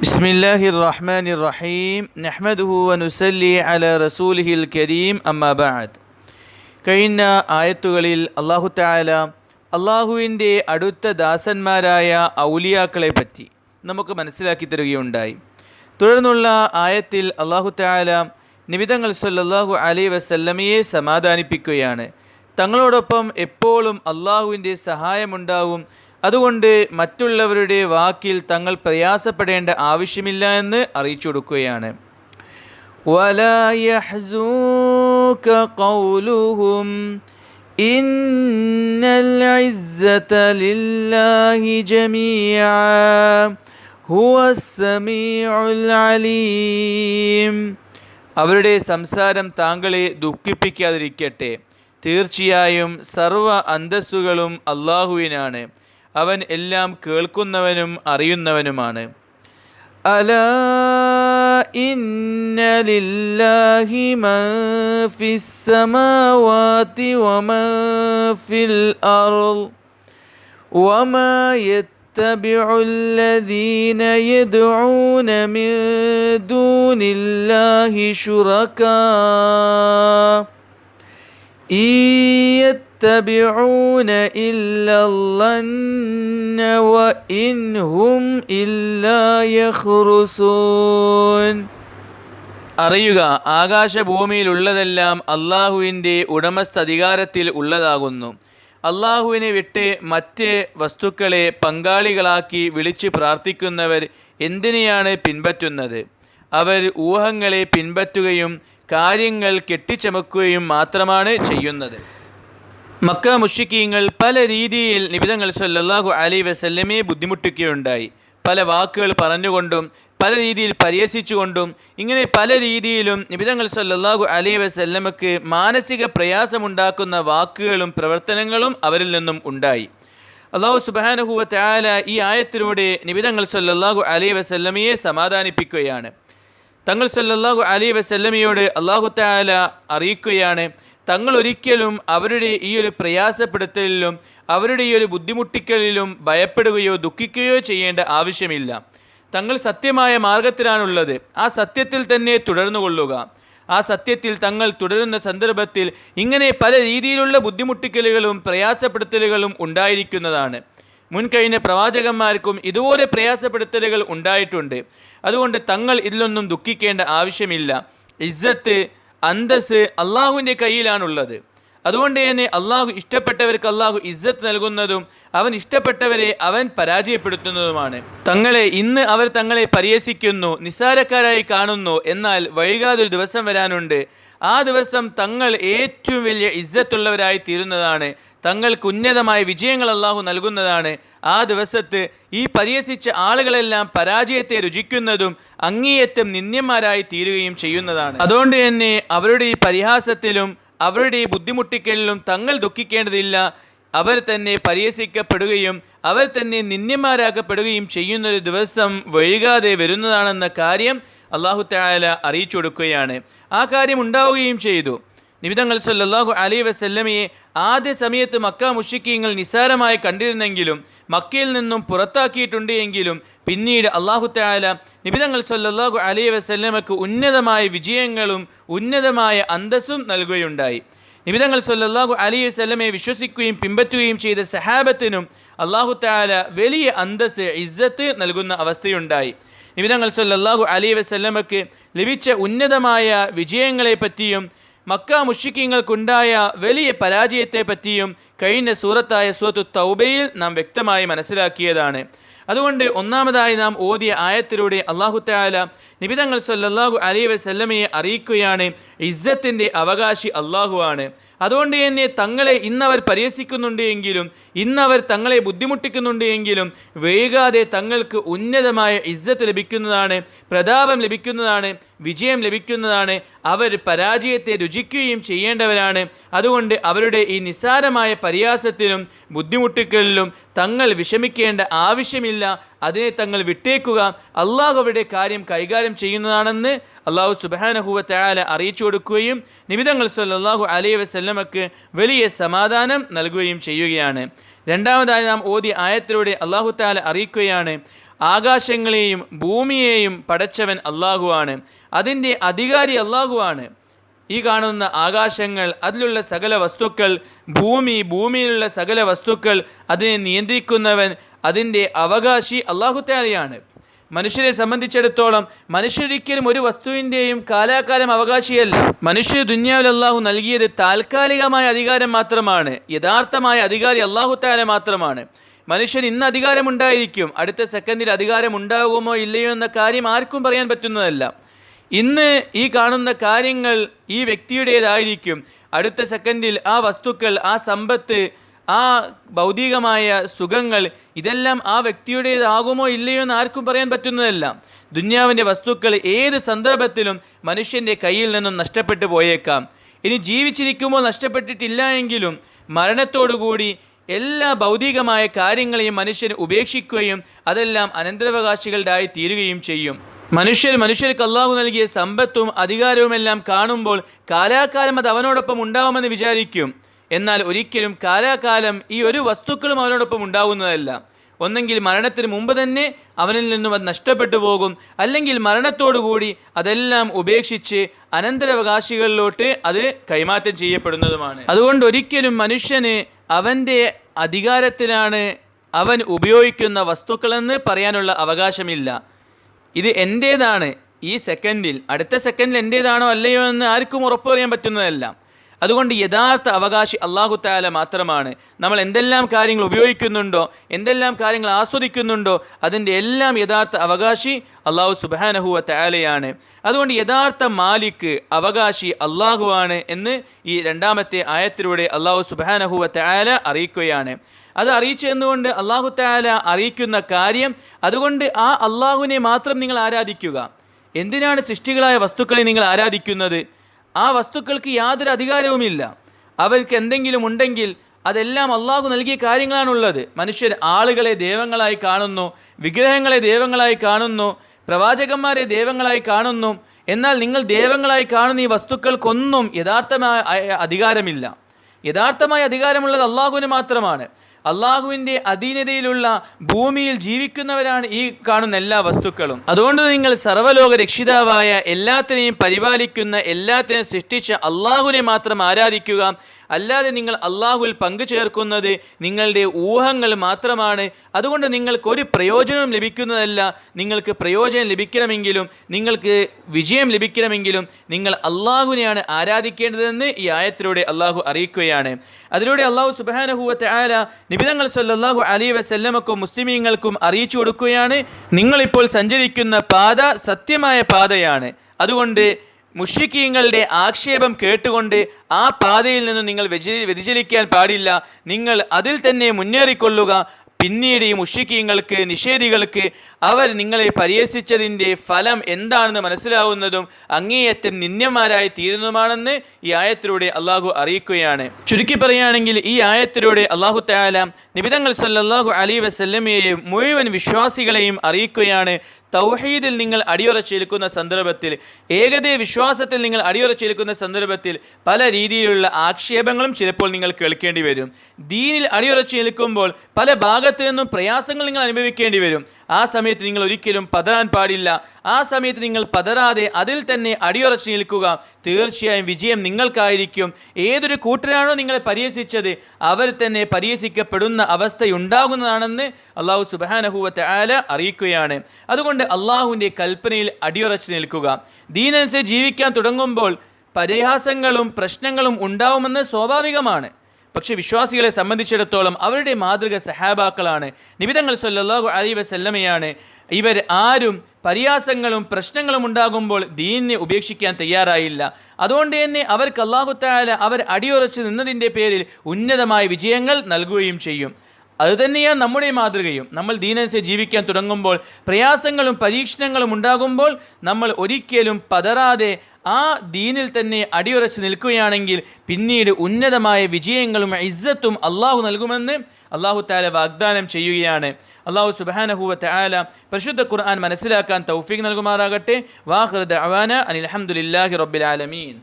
بسم الله الرحمن الرحيم نحمده ونسلي على رسوله الكريم أما بعد കഴിഞ്ഞ ആയത്തുകളിൽ അള്ളാഹു താല അള്ളാഹുവിൻ്റെ അടുത്ത ദാസന്മാരായ ഔലിയാക്കളെ പറ്റി നമുക്ക് മനസ്സിലാക്കി തരികയുണ്ടായി തുടർന്നുള്ള ആയത്തിൽ അള്ളാഹു താല നിമിതങ്ങൾ സല്ലല്ലാഹു അലൈ വസല്ലമയെ സമാധാനിപ്പിക്കുകയാണ് തങ്ങളോടൊപ്പം എപ്പോഴും അള്ളാഹുവിൻ്റെ സഹായമുണ്ടാവും അതുകൊണ്ട് മറ്റുള്ളവരുടെ വാക്കിൽ തങ്ങൾ പ്രയാസപ്പെടേണ്ട ആവശ്യമില്ല എന്ന് അറിയിച്ചു കൊടുക്കുകയാണ്. അവരുടെ സംസാരം താങ്കളെ ദുഃഖിപ്പിക്കാതിരിക്കട്ടെ. തീർച്ചയായും സർവ അന്തസ്സുകളും അള്ളാഹുവിനാണ് അവൻ എല്ലാം കേൾക്കുന്നവനും അറിയുന്നവനുമാണ് ألا إن لله من في السماوات ومن في الأرض وما يتبع الذين يدعون من دون الله شركاء إن يتبعون إلا الظن وإن هم إلا يخرصون അറിയുക ആകാശഭൂമിയിലുള്ളതെല്ലാം അള്ളാഹുവിൻ്റെ ഉടമസ്ഥ അധികാരത്തിൽ ഉള്ളതാകുന്നു അള്ളാഹുവിനെ വിട്ട് മറ്റ് വസ്തുക്കളെ പങ്കാളികളാക്കി വിളിച്ച് പ്രാർത്ഥിക്കുന്നവർ എന്തിനെയാണ് പിൻപറ്റുന്നത് അവർ ഊഹങ്ങളെ പിൻപറ്റുകയും കാര്യങ്ങൾ കെട്ടിച്ചമക്കുകയും മാത്രമാണ് ചെയ്യുന്നത് മക്ക മുഷിക്കീങ്ങൾ പല രീതിയിൽ നിബിതങ്ങൾ സല്ലാഹു അലി വസല്ലമയെ ബുദ്ധിമുട്ടിക്കുകയുണ്ടായി. പല വാക്കുകൾ പറഞ്ഞുകൊണ്ടും പല രീതിയിൽ പരിഹസിച്ചുകൊണ്ടും ഇങ്ങനെ പല രീതിയിലും നിബിതങ്ങൾ സല്ലാഹു അലി വസല്ലമക്ക് മാനസിക പ്രയാസമുണ്ടാക്കുന്ന വാക്കുകളും പ്രവർത്തനങ്ങളും അവരിൽ നിന്നും ഉണ്ടായി. അള്ളാഹു സുബാനഹുവ ത്യാല ഈ ആയത്തിലൂടെ നിബിതങ്ങൾ സല്ലാഹു അലി വസല്ലമയെ സമാധാനിപ്പിക്കുകയാണ്. തങ്ങൾ സല്ലാഹു അലി വസല്ലമയോട് അള്ളാഹു താല അറിയിക്കുകയാണ് തങ്ങൾ ഒരിക്കലും അവരുടെ ഈ ഒരു പ്രയാസപ്പെടുത്തലിലും അവരുടെ ഈ ഒരു ബുദ്ധിമുട്ടിക്കലിലും ഭയപ്പെടുകയോ ദുഃഖിക്കുകയോ ചെയ്യേണ്ട ആവശ്യമില്ല. തങ്ങൾ സത്യമായ മാർഗത്തിലാണുള്ളത്. ആ സത്യത്തിൽ തന്നെ തുടർന്നു കൊള്ളുക ആ സത്യത്തിൽ തങ്ങൾ തുടരുന്ന സന്ദർഭത്തിൽ ഇങ്ങനെ പല രീതിയിലുള്ള ബുദ്ധിമുട്ടിക്കലുകളും പ്രയാസപ്പെടുത്തലുകളും ഉണ്ടായിരിക്കുന്നതാണ്. മുൻകഴിഞ്ഞ പ്രവാചകന്മാർക്കും ഇതുപോലെ പ്രയാസപ്പെടുത്തലുകൾ ഉണ്ടായിട്ടുണ്ട്. അതുകൊണ്ട് തങ്ങൾ ഇതിലൊന്നും ദുഃഖിക്കേണ്ട ആവശ്യമില്ല. ഇസ്സത്ത് അന്തസ് അള്ളാഹുവിന്റെ കയ്യിലാണുള്ളത്. അതുകൊണ്ട് തന്നെ അള്ളാഹു ഇഷ്ടപ്പെട്ടവർക്ക് അള്ളാഹു ഇസ്സത്ത് നൽകുന്നതും അവൻ ഇഷ്ടപ്പെട്ടവരെ അവൻ പരാജയപ്പെടുത്തുന്നതുമാണ്. തങ്ങളെ ഇന്ന് അവർ തങ്ങളെ പരിഹസിക്കുന്നു നിസ്സാരക്കാരായി കാണുന്നു. എന്നാൽ വൈകാതൊരു ദിവസം വരാനുണ്ട്. ആ ദിവസം തങ്ങൾ ഏറ്റവും വലിയ ഇസ്സത്തുള്ളവരായി തീരുന്നതാണ്. തങ്ങൾക്ക് ഉന്നതമായ വിജയങ്ങൾ അള്ളാഹു നൽകുന്നതാണ്. ആ ദിവസത്ത് ഈ പരിഹസിച്ച ആളുകളെല്ലാം പരാജയത്തെ രുചിക്കുന്നതും അങ്ങേയറ്റം നിന്ദ്യന്മാരായി തീരുകയും ചെയ്യുന്നതാണ്. അതുകൊണ്ട് തന്നെ അവരുടെ ഈ പരിഹാസത്തിലും അവരുടെ ഈ ബുദ്ധിമുട്ടിക്കലിലും തങ്ങൾ ദുഃഖിക്കേണ്ടതില്ല. അവർ തന്നെ പരിഹസിക്കപ്പെടുകയും അവർ തന്നെ നിന്ദ്യന്മാരാക്കപ്പെടുകയും ചെയ്യുന്നൊരു ദിവസം വൈകാതെ വരുന്നതാണെന്ന കാര്യം അള്ളാഹു താല അറിയിച്ചു കൊടുക്കുകയാണ്. ആ കാര്യം ഉണ്ടാവുകയും ചെയ്തു. നിബിതങ്ങൾ സല്ലാഹു അലി വസല്ലമയെ ആദ്യ സമയത്ത് മക്ക മുഷിക്കീങ്ങൾ നിസ്സാരമായി കണ്ടിരുന്നെങ്കിലും മക്കയിൽ നിന്നും പുറത്താക്കിയിട്ടുണ്ട് എങ്കിലും പിന്നീട് അള്ളാഹു താല നിബിതങ്ങൾ സല്ലാഹു അലി വസല്ലമക്ക് ഉന്നതമായ വിജയങ്ങളും ഉന്നതമായ അന്തസ്സും നൽകുകയുണ്ടായി. നിബിതങ്ങൾ സല്ലാഹു അലി വസല്ലമയെ വിശ്വസിക്കുകയും പിൻപറ്റുകയും ചെയ്ത സഹാബത്തിനും അള്ളാഹു താല വലിയ അന്തസ് ഇസ്സത്ത് നൽകുന്ന അവസ്ഥയുണ്ടായി. നിബിതങ്ങൾ സല്ലാഹു അലി വസല്ലമക്ക് ലഭിച്ച ഉന്നതമായ വിജയങ്ങളെ പറ്റിയും മക്ക മുഷിക്കിങ്ങൾക്കുണ്ടായ വലിയ പരാജയത്തെ പറ്റിയും കഴിഞ്ഞ സൂറത്തായ സൂറത്തു തൗബയിൽ നാം വ്യക്തമായി മനസ്സിലാക്കിയതാണ്. അതുകൊണ്ട് ഒന്നാമതായി നാം ഓതിയ ആയത്തിലൂടെ അള്ളാഹു താല നിബിതങ്ങൾ സല്ലാഹു അലൈഹി വസല്ലമയെ അറിയിക്കുകയാണ് ഇസ്സത്തിന്റെ അവകാശി അള്ളാഹു ആണ്. അതുകൊണ്ട് തന്നെ തങ്ങളെ ഇന്നവർ പരിഹസിക്കുന്നുണ്ട് എങ്കിലും ഇന്നവർ തങ്ങളെ ബുദ്ധിമുട്ടിക്കുന്നുണ്ട് എങ്കിലും വൈകാതെ തങ്ങൾക്ക് ഉന്നതമായ ഇജ്ജത്ത് ലഭിക്കുന്നതാണ് പ്രതാപം ലഭിക്കുന്നതാണ് വിജയം ലഭിക്കുന്നതാണ് അവർ പരാജയത്തെ രുചിക്കുകയും ചെയ്യേണ്ടവരാണ്. അതുകൊണ്ട് അവരുടെ ഈ നിസ്സാരമായ പരിഹാസത്തിനും ബുദ്ധിമുട്ടുകളിലും തങ്ങൾ വിഷമിക്കേണ്ട ആവശ്യമില്ല. അതിനെ തങ്ങൾ വിട്ടേക്കുക. അള്ളാഹു അവരുടെ കാര്യം കൈകാര്യം ചെയ്യുന്നതാണെന്ന് അള്ളാഹു സുബാനഹുവ അറിയിച്ചു കൊടുക്കുകയും നിമിതങ്ങൾ സല്ലല്ലാഹു അലൈഹി വസല്ലമക്ക് വലിയ സമാധാനം നൽകുകയും ചെയ്യുകയാണ്. രണ്ടാമതായി നാം ഓതി ആയത്തിലൂടെ അള്ളാഹു താല അറിയിക്കുകയാണ് ആകാശങ്ങളെയും ഭൂമിയെയും പടച്ചവൻ അള്ളാഹുവാണ് അതിന്റെ അധികാരി അള്ളാഹുവാണ് ഈ കാണുന്ന ആകാശങ്ങൾ അതിലുള്ള സകല വസ്തുക്കൾ ഭൂമി ഭൂമിയിലുള്ള സകല വസ്തുക്കൾ അതിനെ നിയന്ത്രിക്കുന്നവൻ അതിന്റെ അവകാശി അള്ളാഹുത്താലയാണ് മനുഷ്യരെ സംബന്ധിച്ചിടത്തോളം മനുഷ്യരൊരിക്കലും ഒരു വസ്തുവിന്റെയും കാലാകാലം അവകാശിയല്ല. മനുഷ്യ ദുന്യാവിൽ അള്ളാഹു നൽകിയത് താൽക്കാലികമായ അധികാരം മാത്രമാണ്. യഥാർത്ഥമായ അധികാരി അള്ളാഹുത്താല മാത്രമാണ്. മനുഷ്യൻ ഇന്ന് അധികാരമുണ്ടായിരിക്കും. അടുത്ത സെക്കൻഡിൽ അധികാരം ഉണ്ടാകുമോ ഇല്ലയോ എന്ന കാര്യം ആർക്കും പറയാൻ പറ്റുന്നതല്ല. ഇന്ന് ഈ കാണുന്ന കാര്യങ്ങൾ ഈ വ്യക്തിയുടേതായിരിക്കും. അടുത്ത സെക്കൻഡിൽ ആ വസ്തുക്കൾ ആ സമ്പത്ത് ആ ഭൗതികമായ സുഖങ്ങൾ ഇതെല്ലാം ആ വ്യക്തിയുടേതാകുമോ ഇല്ലയോ എന്ന് ആർക്കും പറയാൻ പറ്റുന്നതല്ല. ദുന്യാവിന്റെ വസ്തുക്കൾ ഏത് സന്ദർഭത്തിലും മനുഷ്യന്റെ കയ്യിൽ നിന്നും നഷ്ടപ്പെട്ടു പോയേക്കാം. ഇനി ജീവിച്ചിരിക്കുമ്പോൾ നഷ്ടപ്പെട്ടിട്ടില്ല എങ്കിലും മരണത്തോടുകൂടി എല്ലാ ഭൗതികമായ കാര്യങ്ങളെയും മനുഷ്യൻ ഉപേക്ഷിക്കുകയും അതെല്ലാം അനന്തരാവകാശികളുടെ തീരുകയും ചെയ്യും. മനുഷ്യർ മനുഷ്യർക്ക് അള്ളാഹു നൽകിയ സമ്പത്തും അധികാരവുമെല്ലാം കാണുമ്പോൾ കാലാകാലം അത് അവനോടൊപ്പം ഉണ്ടാവുമെന്ന് വിചാരിക്കും. എന്നാൽ ഒരിക്കലും കാലാകാലം ഈ ഒരു വസ്തുക്കളും അവനോടൊപ്പം ഉണ്ടാവുന്നതല്ല. ഒന്നെങ്കിൽ മരണത്തിന് മുമ്പ് തന്നെ അവനിൽ നിന്നും അത് നഷ്ടപ്പെട്ടു പോകും. അല്ലെങ്കിൽ മരണത്തോടുകൂടി അതെല്ലാം ഉപേക്ഷിച്ച് അനന്തരവകാശികളിലോട്ട് അത് കൈമാറ്റം ചെയ്യപ്പെടുന്നതുമാണ്. അതുകൊണ്ട് ഒരിക്കലും മനുഷ്യന് അവന്റെ അധികാരത്തിലാണ് അവൻ ഉപയോഗിക്കുന്ന വസ്തുക്കളെന്ന് പറയാനുള്ള അവകാശമില്ല. ഇത് എന്റേതാണ്. ഈ സെക്കൻഡിൽ അടുത്ത സെക്കൻഡിൽ എന്റേതാണോ അല്ലയോ എന്ന് ആർക്കും ഉറപ്പ് പറയാൻ പറ്റുന്നതല്ല. അതുകൊണ്ട് യഥാർത്ഥ അവകാശി അള്ളാഹു താല മാത്രമാണ്. നമ്മൾ എന്തെല്ലാം കാര്യങ്ങൾ ഉപയോഗിക്കുന്നുണ്ടോ എന്തെല്ലാം കാര്യങ്ങൾ ആസ്വദിക്കുന്നുണ്ടോ അതിന്റെ എല്ലാം യഥാർത്ഥ അവകാശി അള്ളാഹു സുബാനഹുവ താലയാണ് അതുകൊണ്ട് യഥാർത്ഥ മാലിക്ക് അവകാശി അള്ളാഹുവാണ് എന്ന് ഈ രണ്ടാമത്തെ ആയത്തിലൂടെ അള്ളാഹു സുബാനഹുവ താല അറിയിക്കുകയാണ്. അത് അറിയിച്ചെന്നുകൊണ്ട് അള്ളാഹു താല അറിയിക്കുന്ന കാര്യം അതുകൊണ്ട് ആ അള്ളാഹുവിനെ മാത്രം നിങ്ങൾ ആരാധിക്കുക. എന്തിനാണ് സൃഷ്ടികളായ വസ്തുക്കളെ നിങ്ങൾ ആരാധിക്കുന്നത്? ആ വസ്തുക്കൾക്ക് യാതൊരു അധികാരവുമില്ല. അവർക്ക് എന്തെങ്കിലും ഉണ്ടെങ്കിൽ അതെല്ലാം അള്ളാഹു നൽകിയ കാര്യങ്ങളാണുള്ളത്. മനുഷ്യർ ആളുകളെ ദൈവങ്ങളായി കാണുന്നു വിഗ്രഹങ്ങളെ ദൈവങ്ങളായി കാണുന്നു പ്രവാചകന്മാരെ ദൈവങ്ങളായി കാണുന്നു. എന്നാൽ നിങ്ങൾ ദൈവങ്ങളായി കാണുന്ന ഈ വസ്തുക്കൾക്കൊന്നും യഥാർത്ഥമായ അധികാരമില്ല. യഥാർത്ഥമായ അധികാരമുള്ളത് അള്ളാഹുവിന് മാത്രമാണ്. അള്ളാഹുവിന്റെ അധീനതയിലുള്ള ഭൂമിയിൽ ജീവിക്കുന്നവരാണ് ഈ കാണുന്ന എല്ലാ വസ്തുക്കളും. അതുകൊണ്ട് നിങ്ങൾ സർവലോക രക്ഷിതാവായ എല്ലാത്തിനെയും പരിപാലിക്കുന്ന എല്ലാത്തിനെയും സൃഷ്ടിച്ച അള്ളാഹുവിനെ മാത്രം ആരാധിക്കുക അല്ലാതെ നിങ്ങൾ അള്ളാഹുവിൽ പങ്കു ചേർക്കുന്നത് നിങ്ങളുടെ ഊഹങ്ങൾ മാത്രമാണ്. അതുകൊണ്ട് നിങ്ങൾക്ക് ഒരു പ്രയോജനവും ലഭിക്കുന്നതല്ല. നിങ്ങൾക്ക് പ്രയോജനം ലഭിക്കണമെങ്കിലും നിങ്ങൾക്ക് വിജയം ലഭിക്കണമെങ്കിലും നിങ്ങൾ അള്ളാഹുവിനെയാണ് ആരാധിക്കേണ്ടതെന്ന് ഈ ആയത്തിലൂടെ അള്ളാഹു അറിയിക്കുകയാണ്. അതിലൂടെ അള്ളാഹു സുബാനഹുവത്തെ ആല നിബിതങ്ങൾ സല്ലാഹു അലി വസല്ലമക്കും മുസ്ലിമീങ്ങൾക്കും അറിയിച്ചു കൊടുക്കുകയാണ്. നിങ്ങളിപ്പോൾ സഞ്ചരിക്കുന്ന പാത സത്യമായ പാതയാണ്. അതുകൊണ്ട് മുഷിക്കീങ്ങളുടെ ആക്ഷേപം കേട്ടുകൊണ്ട് ആ പാതയിൽ നിന്ന് നിങ്ങൾ വ്യതിചലിക്കാൻ പാടില്ല. നിങ്ങൾ അതിൽ തന്നെ മുന്നേറിക്കൊള്ളുക. പിന്നീട് ഈ മുഷിക്കീങ്ങൾക്ക് നിഷേധികൾക്ക് അവർ നിങ്ങളെ പരിഹസിച്ചതിന്റെ ഫലം എന്താണെന്ന് മനസ്സിലാവുന്നതും അങ്ങേയറ്റം നിന്യന്മാരായി തീരുന്നതുമാണെന്ന് ഈ ആയത്തിലൂടെ അള്ളാഹു അറിയിക്കുകയാണ്. ചുരുക്കി പറയുകയാണെങ്കിൽ ഈ ആയത്തിലൂടെ അള്ളാഹു താല നിബിതങ്ങൾ സല്ലാഹു അലി വസല്ലമയെയും മുഴുവൻ വിശ്വാസികളെയും അറിയിക്കുകയാണ്. തൗഹീദിൽ നിങ്ങൾ അടിയുറച്ചേൽക്കുന്ന സന്ദർഭത്തിൽ ഏകദേ വിശ്വാസത്തിൽ നിങ്ങൾ അടിയുറച്ചേൽക്കുന്ന സന്ദർഭത്തിൽ പല രീതിയിലുള്ള ആക്ഷേപങ്ങളും ചിലപ്പോൾ നിങ്ങൾ കേൾക്കേണ്ടി വരും. ദീനിൽ അടിയുറച്ചേൽക്കുമ്പോൾ പല ഭാഗത്തു നിന്നും പ്രയാസങ്ങൾ നിങ്ങൾ അനുഭവിക്കേണ്ടി വരും. ആ സമയത്ത് നിങ്ങൾ ഒരിക്കലും പതറാൻ പാടില്ല. ആ സമയത്ത് നിങ്ങൾ പതരാതെ അതിൽ തന്നെ അടിയുറച്ചു നിൽക്കുക. തീർച്ചയായും വിജയം നിങ്ങൾക്കായിരിക്കും. ഏതൊരു കൂട്ടരാണോ നിങ്ങളെ പരിഹസിച്ചത് അവർ തന്നെ പരിഹസിക്കപ്പെടുന്ന അവസ്ഥയുണ്ടാകുന്നതാണെന്ന് അള്ളാഹു സുബാനഹുവത്തെ ആല അറിയിക്കുകയാണ്. അതുകൊണ്ട് അള്ളാഹുവിന്റെ കൽപ്പനയിൽ അടിയുറച്ചു നിൽക്കുക. ദീനനുസരിച്ച് ജീവിക്കാൻ തുടങ്ങുമ്പോൾ പരിഹാസങ്ങളും പ്രശ്നങ്ങളും ഉണ്ടാവുമെന്ന് സ്വാഭാവികമാണ്. പക്ഷേ വിശ്വാസികളെ സംബന്ധിച്ചിടത്തോളം അവരുടെ മാതൃക സഹാബാക്കളാണ്. നിബിതങ്ങൾ സല്ലാഹു അലി വസല്ലമയാണ്. ഇവർ ആരും പരിയാസങ്ങളും പ്രശ്നങ്ങളും ഉണ്ടാകുമ്പോൾ ദീനിനെ ഉപേക്ഷിക്കാൻ തയ്യാറായില്ല. അതുകൊണ്ട് തന്നെ അവർക്ക് അള്ളാഹുത്താല അവർ അടിയുറച്ച് നിന്നതിന്റെ പേരിൽ ഉന്നതമായ വിജയങ്ങൾ നൽകുകയും ചെയ്യും. അതുതന്നെയാണ് നമ്മുടെ മാതൃകയും. നമ്മൾ ദീനനുസരിച്ച് ജീവിക്കാൻ തുടങ്ങുമ്പോൾ പ്രയാസങ്ങളും പരീക്ഷണങ്ങളും ഉണ്ടാകുമ്പോൾ നമ്മൾ ഒരിക്കലും പതറാതെ ആ ദീനിൽ തന്നെ അടിയുറച്ച് നിൽക്കുകയാണെങ്കിൽ പിന്നീട് ഉന്നതമായ വിജയങ്ങളും ഇസ്സത്തും അള്ളാഹു നൽകുമെന്ന് അള്ളാഹു താല വാഗ്ദാനം ചെയ്യുകയാണ്. അള്ളാഹു സുബാനഹുവ താല പരിശുദ്ധ ഖുർആൻ മനസ്സിലാക്കാൻ തൗഫീഖ് നൽകുമാറാകട്ടെ. വാഹൃദ് അവാന അനിൽ അഹമ്മദില്ലാഹി റബ്ബിൽ ആലമീൻ.